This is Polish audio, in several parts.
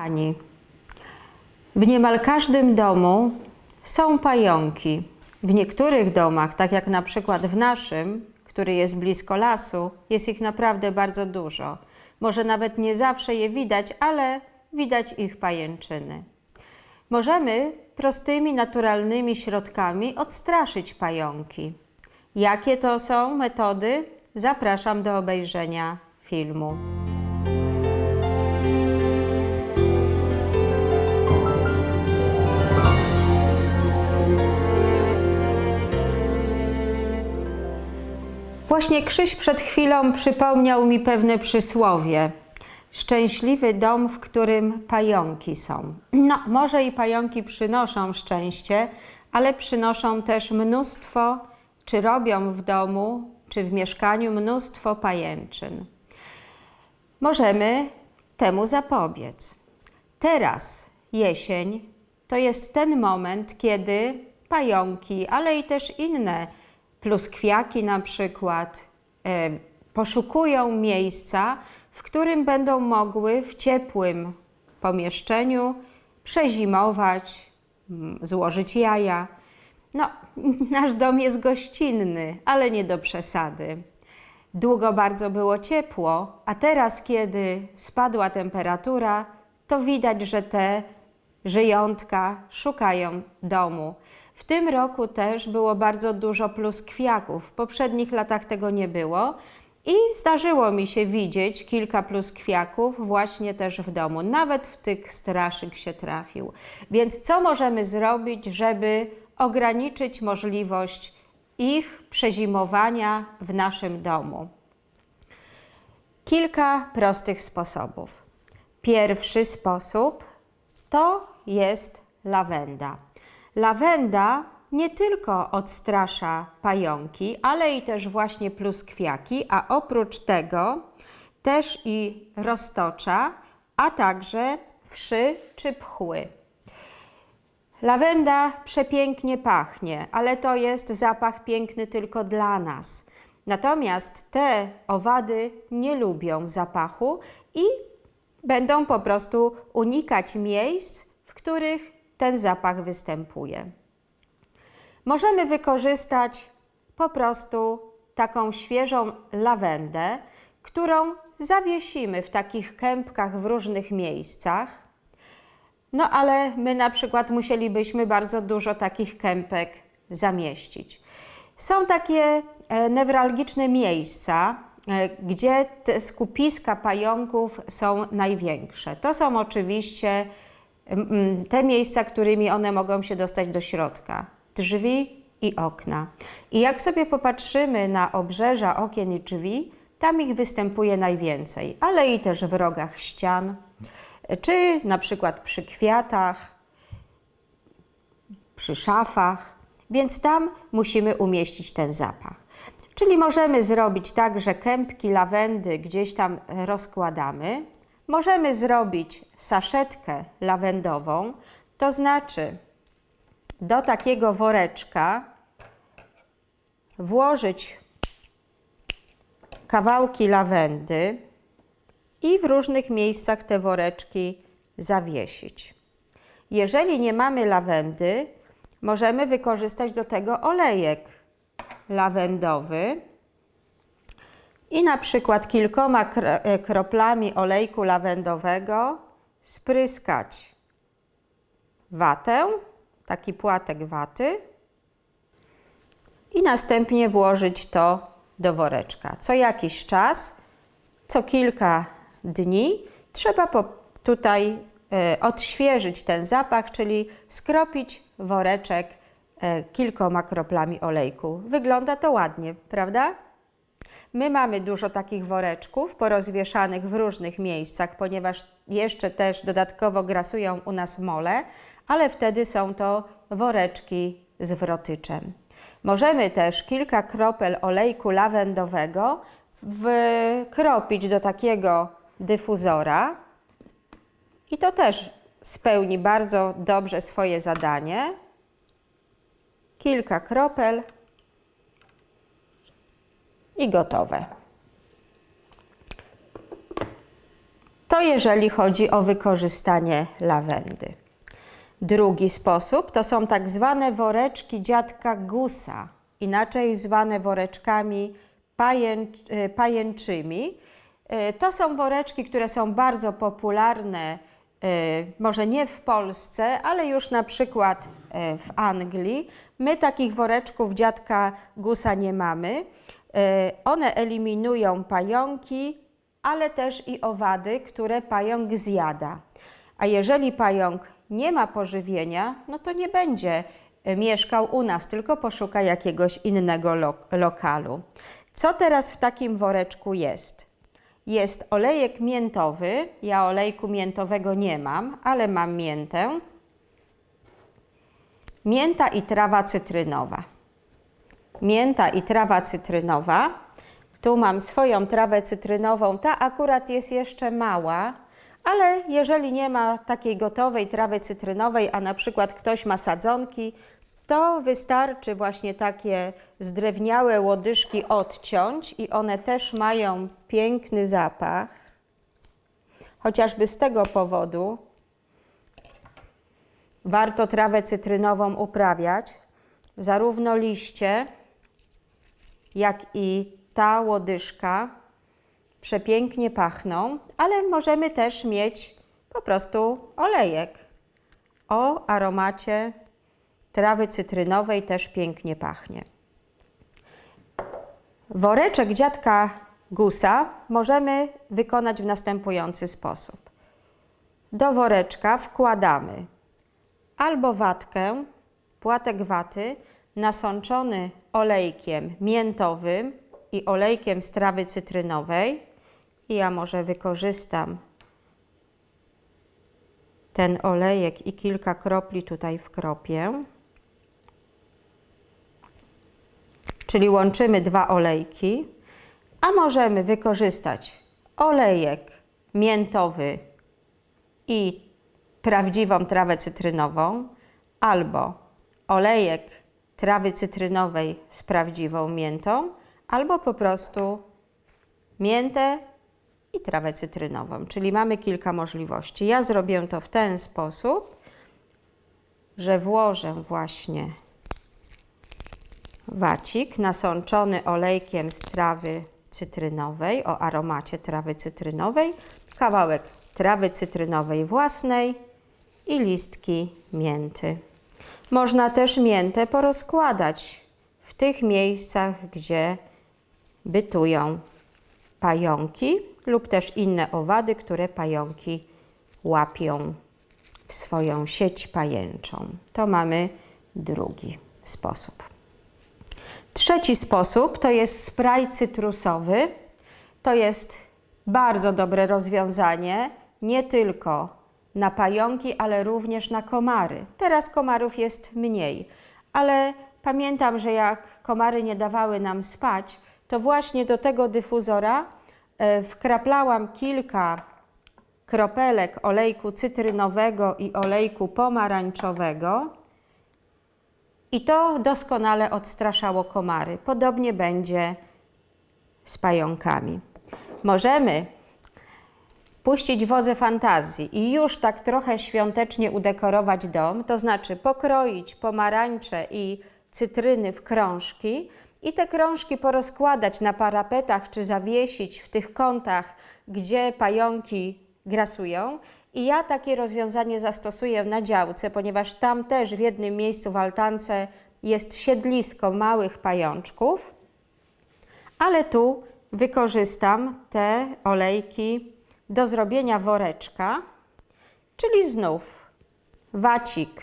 Kochani, w niemal każdym domu są pająki. W niektórych domach, tak jak na przykład w naszym, który jest blisko lasu, jest ich naprawdę bardzo dużo. Może nawet nie zawsze je widać, ale widać ich pajęczyny. Możemy prostymi, naturalnymi środkami odstraszyć pająki. Jakie to są metody? Zapraszam do obejrzenia filmu. Właśnie Krzyś przed chwilą przypomniał mi pewne przysłowie. Szczęśliwy dom, w którym pająki są. No, może i pająki przynoszą szczęście, ale przynoszą też mnóstwo, czy robią w domu, czy w mieszkaniu mnóstwo pajęczyn. Możemy temu zapobiec. Teraz, jesień, to jest ten moment, kiedy pająki, ale i też inne pluskwiaki na przykład, e, poszukują miejsca, w którym będą mogły w ciepłym pomieszczeniu przezimować, mm, złożyć jaja. No, nasz dom jest gościnny, ale nie do przesady. Długo bardzo było ciepło, a teraz, kiedy spadła temperatura, to widać, że te żyjątka szukają domu. W tym roku też było bardzo dużo pluskwiaków. W poprzednich latach tego nie było. I zdarzyło mi się widzieć kilka pluskwiaków właśnie też w domu. Nawet w tych straszyk się trafił. Więc co możemy zrobić, żeby ograniczyć możliwość ich przezimowania w naszym domu? Kilka prostych sposobów. Pierwszy sposób to jest lawenda. Lawenda nie tylko odstrasza pająki, ale i też właśnie pluskwiaki, a oprócz tego też i roztocza, a także wszy czy pchły. Lawenda przepięknie pachnie, ale to jest zapach piękny tylko dla nas. Natomiast te owady nie lubią zapachu i będą po prostu unikać miejsc, w których ten zapach występuje. Możemy wykorzystać po prostu taką świeżą lawendę, którą zawiesimy w takich kępkach w różnych miejscach. No ale my na przykład musielibyśmy bardzo dużo takich kępek zamieścić. Są takie e, newralgiczne miejsca, e, gdzie te skupiska pająków są największe. To są oczywiście te miejsca, którymi one mogą się dostać do środka. Drzwi i okna. I jak sobie popatrzymy na obrzeża okien i drzwi, tam ich występuje najwięcej, ale i też w rogach ścian, czy na przykład przy kwiatach, przy szafach, więc tam musimy umieścić ten zapach. Czyli możemy zrobić tak, że kępki lawendy gdzieś tam rozkładamy. Możemy zrobić saszetkę lawendową, to znaczy do takiego woreczka włożyć kawałki lawendy i w różnych miejscach te woreczki zawiesić. Jeżeli nie mamy lawendy, możemy wykorzystać do tego olejek lawendowy i na przykład kilkoma e, kroplami olejku lawendowego spryskać watę, taki płatek waty i następnie włożyć to do woreczka. Co jakiś czas, co kilka dni trzeba tutaj e, odświeżyć ten zapach, czyli skropić woreczek e, kilkoma kroplami olejku. Wygląda to ładnie, prawda? My mamy dużo takich woreczków porozwieszanych w różnych miejscach, ponieważ jeszcze też dodatkowo grasują u nas mole, ale wtedy są to woreczki z wrotyczem. Możemy też kilka kropel olejku lawendowego wkropić do takiego dyfuzora i to też spełni bardzo dobrze swoje zadanie. Kilka kropel i gotowe. To jeżeli chodzi o wykorzystanie lawendy. Drugi sposób to są tak zwane woreczki dziadka Gusa, inaczej zwane woreczkami e, pajęczymi. E, To są woreczki, które są bardzo popularne, e, może nie w Polsce, ale już na przykład w Anglii. My takich woreczków dziadka Gusa nie mamy. E, One eliminują pająki, ale też i owady, które pająk zjada. A jeżeli pająk nie ma pożywienia, no to nie będzie e, mieszkał u nas, tylko poszuka jakiegoś innego lo lokalu. Co teraz w takim woreczku jest? Jest olejek miętowy. Ja olejku miętowego nie mam, ale mam miętę. Mięta i trawa cytrynowa. Mięta i trawa cytrynowa. Tu mam swoją trawę cytrynową. Ta akurat jest jeszcze mała, ale jeżeli nie ma takiej gotowej trawy cytrynowej, a na przykład ktoś ma sadzonki, to wystarczy właśnie takie zdrewniałe łodyżki odciąć i one też mają piękny zapach. Chociażby z tego powodu warto trawę cytrynową uprawiać. Zarówno liście, jak i ta łodyżka przepięknie pachną, ale możemy też mieć po prostu olejek o aromacie trawy cytrynowej też pięknie pachnie. Woreczek dziadka Gusa możemy wykonać w następujący sposób. Do woreczka wkładamy albo watkę, płatek waty nasączony olejkiem miętowym i olejkiem z trawy cytrynowej. I ja może wykorzystam ten olejek i kilka kropli tutaj wkropię. Czyli łączymy dwa olejki, a możemy wykorzystać olejek miętowy i prawdziwą trawę cytrynową, albo olejek trawy cytrynowej z prawdziwą miętą, albo po prostu miętę i trawę cytrynową. Czyli mamy kilka możliwości. Ja zrobię to w ten sposób, że włożę właśnie wacik nasączony olejkiem z trawy cytrynowej, o aromacie trawy cytrynowej, kawałek trawy cytrynowej własnej i listki mięty. Można też miętę porozkładać w tych miejscach, gdzie bytują pająki lub też inne owady, które pająki łapią w swoją sieć pajęczą. To mamy drugi sposób. Trzeci sposób to jest spray cytrusowy. To jest bardzo dobre rozwiązanie, nie tylko na pająki, ale również na komary. Teraz komarów jest mniej, ale pamiętam, że jak komary nie dawały nam spać, to właśnie do tego dyfuzora e, wkraplałam kilka kropelek olejku cytrynowego i olejku pomarańczowego. I to doskonale odstraszało komary. Podobnie będzie z pająkami. Możemy puścić wozę fantazji i już tak trochę świątecznie udekorować dom, to znaczy pokroić pomarańcze i cytryny w krążki i te krążki porozkładać na parapetach czy zawiesić w tych kątach, gdzie pająki grasują. I ja takie rozwiązanie zastosuję na działce, ponieważ tam też w jednym miejscu w altance jest siedlisko małych pajączków, ale tu wykorzystam te olejki do zrobienia woreczka, czyli znów wacik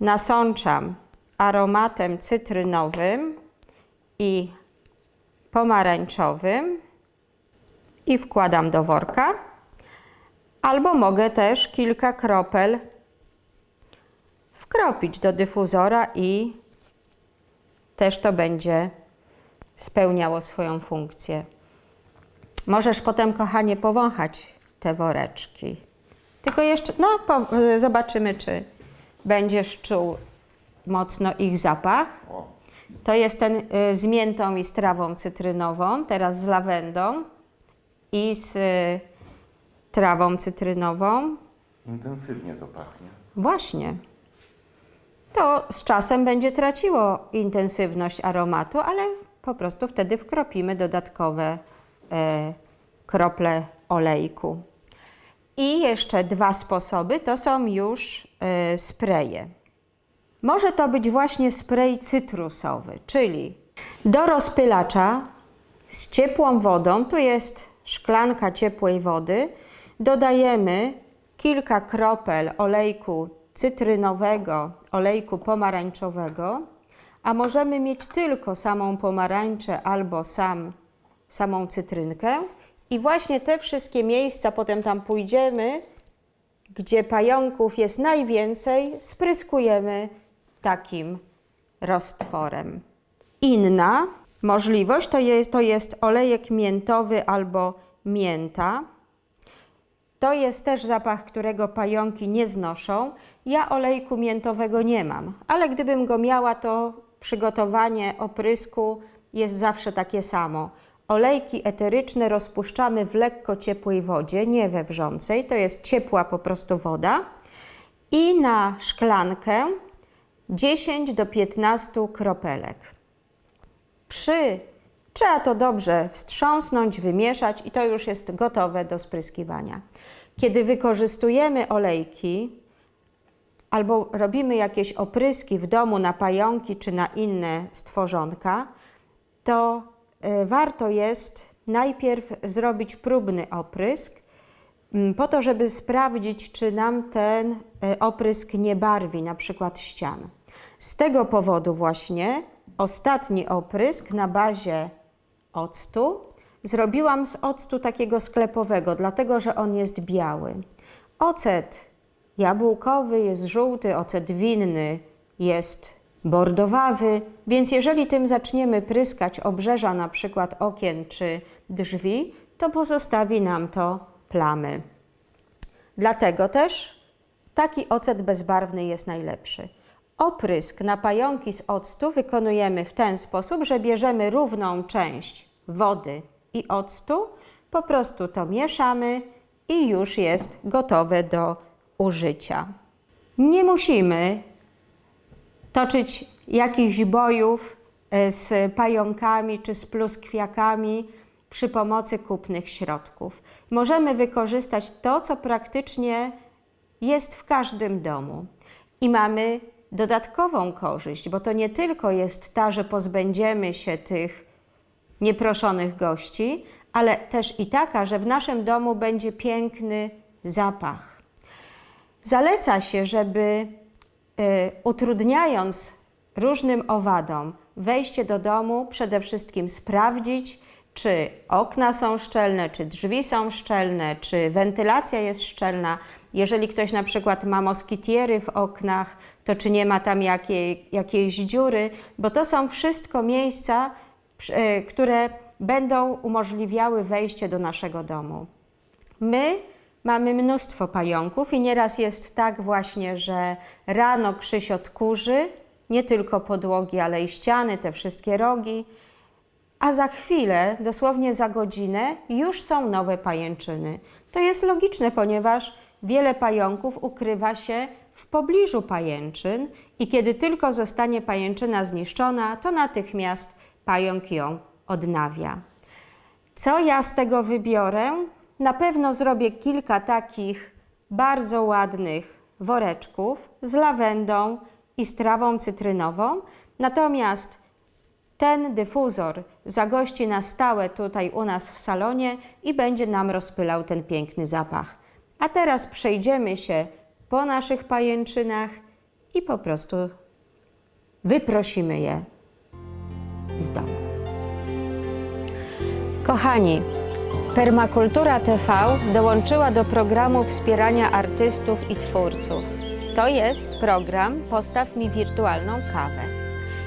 nasączam aromatem cytrynowym i pomarańczowym i wkładam do worka. Albo mogę też kilka kropel wkropić do dyfuzora i też to będzie spełniało swoją funkcję. Możesz potem, kochanie, powąchać te woreczki. Tylko jeszcze, no, po, zobaczymy, czy będziesz czuł mocno ich zapach. To jest ten y, z miętą i z trawą cytrynową, teraz z lawendą i z y, trawą cytrynową. Intensywnie to pachnie. Właśnie. To z czasem będzie traciło intensywność aromatu, ale po prostu wtedy wkropimy dodatkowe krople olejku. I jeszcze dwa sposoby to są już e, spreje. Może to być właśnie spray cytrusowy, czyli do rozpylacza z ciepłą wodą, tu jest szklanka ciepłej wody, dodajemy kilka kropel olejku cytrynowego, olejku pomarańczowego, a możemy mieć tylko samą pomarańczę albo sam, samą cytrynkę. I właśnie te wszystkie miejsca, potem tam pójdziemy, gdzie pająków jest najwięcej, spryskujemy takim roztworem. Inna możliwość to jest, to jest olejek miętowy albo mięta. To jest też zapach, którego pająki nie znoszą. Ja olejku miętowego nie mam, ale gdybym go miała, to przygotowanie oprysku jest zawsze takie samo. Olejki eteryczne rozpuszczamy w lekko ciepłej wodzie, nie we wrzącej, to jest ciepła po prostu woda. I na szklankę 10 do 15 kropelek. Przy trzeba to dobrze wstrząsnąć, wymieszać i to już jest gotowe do spryskiwania. Kiedy wykorzystujemy olejki albo robimy jakieś opryski w domu na pająki czy na inne stworzonka, to warto jest najpierw zrobić próbny oprysk, mm, po to, żeby sprawdzić, czy nam ten y, oprysk nie barwi, na przykład ścian. Z tego powodu właśnie ostatni oprysk na bazie octu zrobiłam z octu takiego sklepowego, dlatego że on jest biały. Ocet jabłkowy jest żółty, ocet winny jest bordowawy, więc jeżeli tym zaczniemy pryskać obrzeża na przykład okien czy drzwi, to pozostawi nam to plamy. Dlatego też taki ocet bezbarwny jest najlepszy. Oprysk na pająki z octu wykonujemy w ten sposób, że bierzemy równą część wody i octu, po prostu to mieszamy i już jest gotowe do użycia. Nie musimy toczyć jakichś bojów e, z pająkami czy z pluskwiakami przy pomocy kupnych środków. Możemy wykorzystać to, co praktycznie jest w każdym domu. I mamy dodatkową korzyść, bo to nie tylko jest ta, że pozbędziemy się tych nieproszonych gości, ale też i taka, że w naszym domu będzie piękny zapach. Zaleca się, żeby utrudniając różnym owadom wejście do domu, przede wszystkim sprawdzić, czy okna są szczelne, czy drzwi są szczelne, czy wentylacja jest szczelna. Jeżeli ktoś na przykład ma moskitiery w oknach, to czy nie ma tam jakiej, jakiejś dziury, bo to są wszystko miejsca, y, które będą umożliwiały wejście do naszego domu. My mamy mnóstwo pająków i nieraz jest tak właśnie, że rano Krzysiot kurzy, nie tylko podłogi, ale i ściany, te wszystkie rogi, a za chwilę, dosłownie za godzinę, już są nowe pajęczyny. To jest logiczne, ponieważ wiele pająków ukrywa się w pobliżu pajęczyn i kiedy tylko zostanie pajęczyna zniszczona, to natychmiast pająk ją odnawia. Co ja z tego wybiorę? Na pewno zrobię kilka takich bardzo ładnych woreczków z lawendą i z trawą cytrynową. Natomiast ten dyfuzor zagości na stałe tutaj u nas w salonie i będzie nam rozpylał ten piękny zapach. A teraz przejdziemy się po naszych pajęczynach i po prostu wyprosimy je z domu. Kochani, Permakultura TV dołączyła do programu wspierania artystów i twórców. To jest program Postaw mi wirtualną kawę.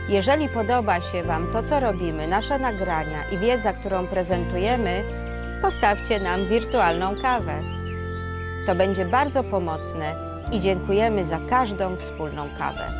Jeżeli podoba się Wam to, co robimy, nasze nagrania i wiedza, którą prezentujemy, postawcie nam wirtualną kawę. To będzie bardzo pomocne i dziękujemy za każdą wspólną kawę.